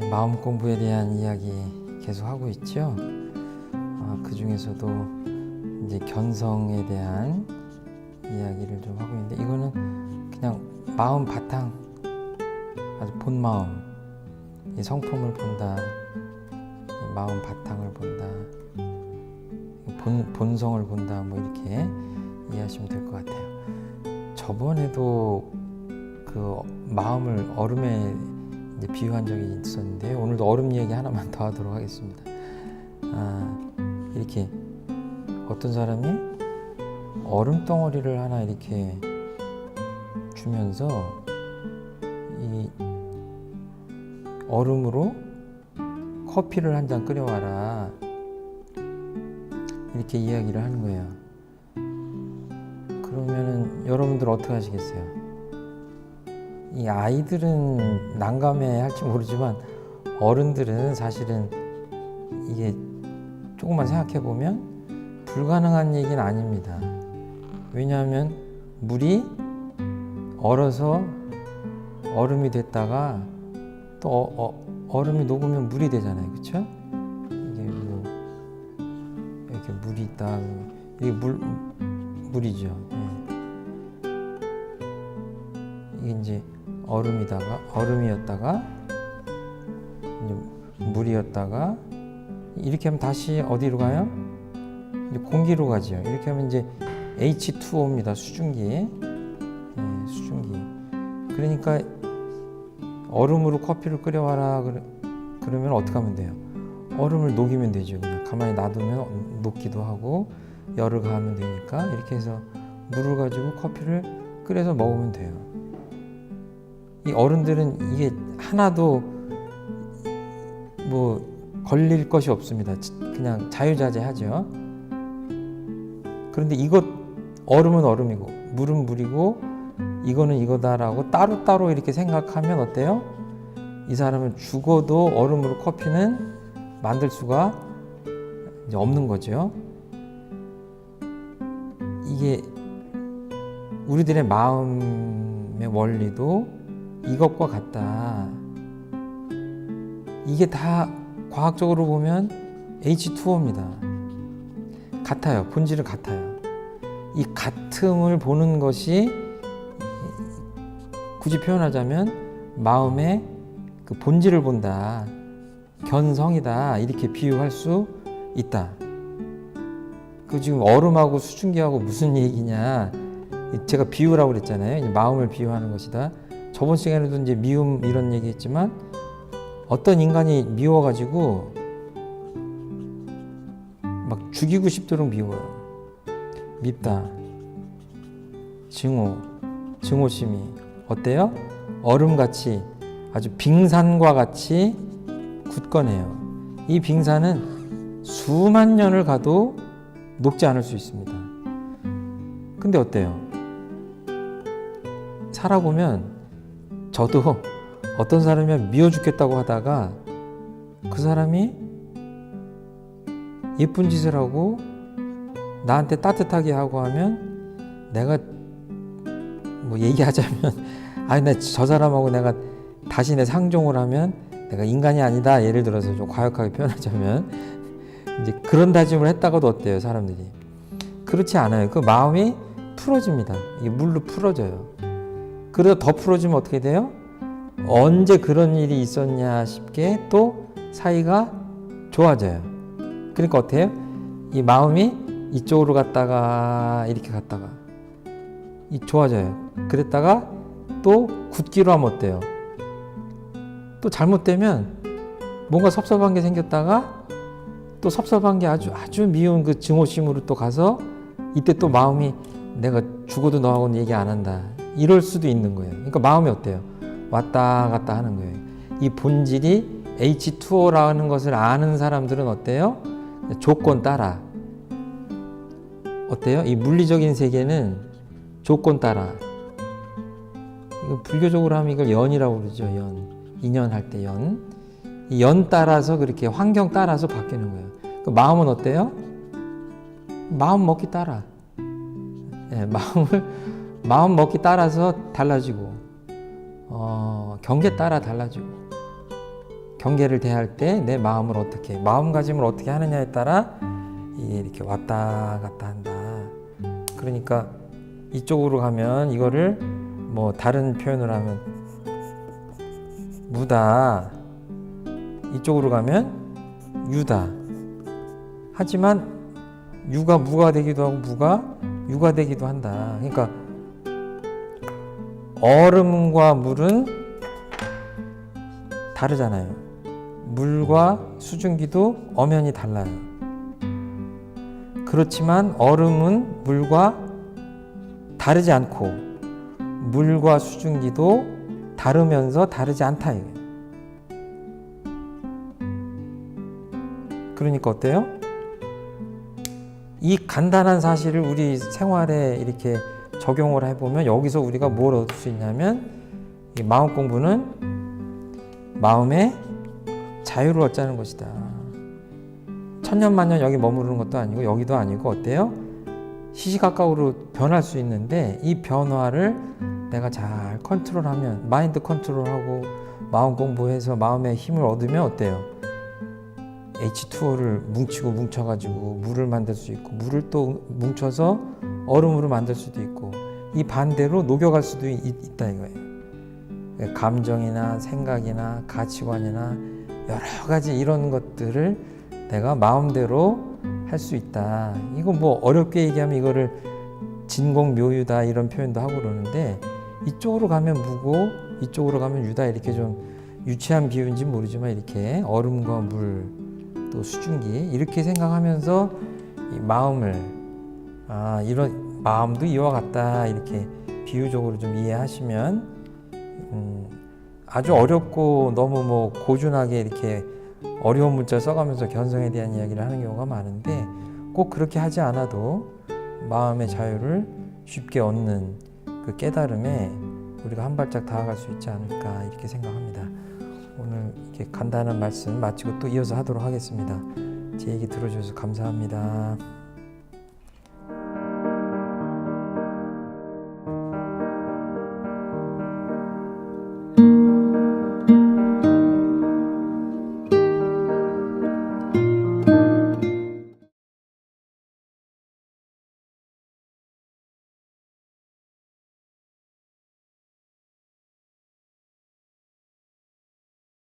네, 마음 공부에 대한 이야기 계속 하고 있죠. 아, 그 중에서도 이제 견성에 대한 이야기를 좀 하고 있는데 이거는 그냥 마음 바탕, 아주 본 마음, 이 성품을 본다, 이 마음 바탕을 본다, 본 본성을 본다, 뭐 이렇게 이해하시면 될 것 같아요. 저번에도 그 마음을 얼음에 비유한 적이 있었는데 오늘도 얼음 얘기 하나만 더 하도록 하겠습니다. 아, 이렇게 어떤 사람이 얼음 덩어리를 하나 이렇게 주면서 이 얼음으로 커피를 한 잔 끓여와라 이렇게 이야기를 하는 거예요. 그러면은 여러분들 어떻게 하시겠어요? 이 아이들은 난감해 할지 모르지만 어른들은 사실은 이게 조금만 생각해 보면 불가능한 얘기는 아닙니다. 왜냐하면 물이 얼어서 얼음이 됐다가 또 어, 어, 얼음이 녹으면 물이 되잖아요, 그렇죠? 이게 뭐 이렇게 물이 있다, 이게 물 물이죠. 예. 이게 이제 얼음이다가 얼음이었다가 물이었다가 이렇게 하면 다시 어디로 가요? 이제 공기로 가죠. 이렇게 하면 이제 H2O입니다. 수증기. 예, 수증기. 그러니까 얼음으로 커피를 끓여와라 그러, 그러면 어떻게 하면 돼요? 얼음을 녹이면 되죠. 그냥 가만히 놔두면 녹기도 하고 열을 가하면 되니까 이렇게 해서 물을 가지고 커피를 끓여서 먹으면 돼요. 이 어른들은 이게 하나도 뭐 걸릴 것이 없습니다. 지- 그냥 자유자재하죠. 그런데 이것 얼음은 얼음이고 물은 물이고 이거는 이거다라고 따로따로 이렇게 생각하면 어때요? 이 사람은 죽어도 얼음으로 커피는 만들 수가 없는 거죠. 이게 우리들의 마음의 원리도 이것과 같다. 이게 다 과학적으로 보면 H2O입니다. 같아요. 본질은 같아요. 이 같음을 보는 것이 굳이 표현하자면 마음의 그 본질을 본다. 견성이다. 이렇게 비유할 수 있다. 그 지금 얼음하고 수증기하고 무슨 얘기냐? 제가 비유라고 그랬잖아요. 마음을 비유하는 것이다. 저번 시간에도 이제 미움 이런 얘기했지만 어떤 인간이 미워가지고 막 죽이고 싶도록 미워요. 밉다. 증오, 증오심이 어때요? 얼음같이 아주 빙산과 같이 굳건해요. 이 빙산은 수만 년을 가도 녹지 않을 수 있습니다. 근데 어때요? 살아보면 저도 어떤 사람이 미워 죽겠다고 하다가 그 사람이 예쁜 짓을 하고 나한테 따뜻하게 하고 하면 내가 뭐 얘기하자면 아니 나 저 사람하고 내가 다시 내 상종을 하면 내가 인간이 아니다. 예를 들어서 좀 과격하게 표현하자면 이제 그런 다짐을 했다가도 어때요 사람들이? 그렇지 않아요. 그 마음이 풀어집니다. 물로 풀어져요 그러다 더 풀어지면 어떻게 돼요 언제 그런 일이 있었냐 싶게 또 사이가 좋아져요 그러니까 어때요 이 마음이 이쪽으로 갔다가 이렇게 갔다가 이 좋아져요. 그랬다가 또 굳기로 하면 어때요? 또 잘못되면 뭔가 섭섭한 게 생겼다가 또 섭섭한 게 아주 아주 미운 그 증오심으로 또 가서 이때 또 마음이 내가 죽어도 너하고는 얘기 안 한다. 이럴 수도 있는 거예요. 그러니까 마음이 어때요? 왔다 갔다 하는 거예요. 이 본질이 H2O라는 것을 아는 사람들은 어때요? 조건 따라. 어때요? 이 물리적인 세계는 조건 따라. 이거 불교적으로 하면 이걸 연이라고 그러죠. 연. 인연 할 때 연. 이 연 따라서 그렇게 환경 따라서 바뀌는 거예요. 그 마음은 어때요? 마음 먹기 따라. 예, 마음을 마음 먹기 따라서 달라지고 어, 경계 따라 달라지고 경계를 대할 때 내 마음을 어떻게 마음가짐을 어떻게 하느냐에 따라 이렇게 왔다 갔다 한다. 그러니까 이쪽으로 가면 이거를 뭐 다른 표현을 하면 무다. 이쪽으로 가면 유다. 하지만 유가 무가 되기도 하고 무가 유가 되기도 한다. 그러니까 얼음과 물은 다르잖아요 물과 수증기도 엄연히 달라요 그렇지만 얼음은 물과 다르지 않고 물과 수증기도 다르면서 다르지 않다 이거예요. 그러니까 어때요? 이 간단한 사실을 우리 생활에 이렇게 적용을 해보면 여기서 우리가 뭘 얻을 수 있냐면 이 마음 공부는 마음의 자유를 얻자는 것이다. 천년만년 여기 머무르는 것도 아니고 여기도 아니고 어때요? 시시각각으로 변할 수 있는데 이 변화를 내가 잘 컨트롤하면 마인드 컨트롤하고 마음 공부해서 마음의 힘을 얻으면 어때요? H2O를 뭉치고 뭉쳐가지고 물을 만들 수 있고 물을 또 뭉쳐서 얼음으로 만들 수도 있고 이 반대로 녹여갈 수도 있, 있다 이거예요. 감정이나 생각이나 가치관이나 여러 가지 이런 것들을 내가 마음대로 할 수 있다. 이거 뭐 어렵게 얘기하면 이거를 진공묘유다 이런 표현도 하고 그러는데 이쪽으로 가면 무고 이쪽으로 가면 유다 이렇게 좀 유치한 비유인지 모르지만 이렇게 얼음과 물 또 수증기 이렇게 생각하면서 이 마음을 아 이런 마음도 이와 같다 이렇게 비유적으로 좀 이해하시면 음, 아주 어렵고 너무 뭐 고준하게 이렇게 어려운 문자 써가면서 견성에 대한 이야기를 하는 경우가 많은데 꼭 그렇게 하지 않아도 마음의 자유를 쉽게 얻는 그 깨달음에 우리가 한 발짝 다가갈 수 있지 않을까 이렇게 생각합니다. 오늘 이렇게 간단한 말씀 마치고 또 이어서 하도록 하겠습니다. 제 얘기 들어주셔서 감사합니다.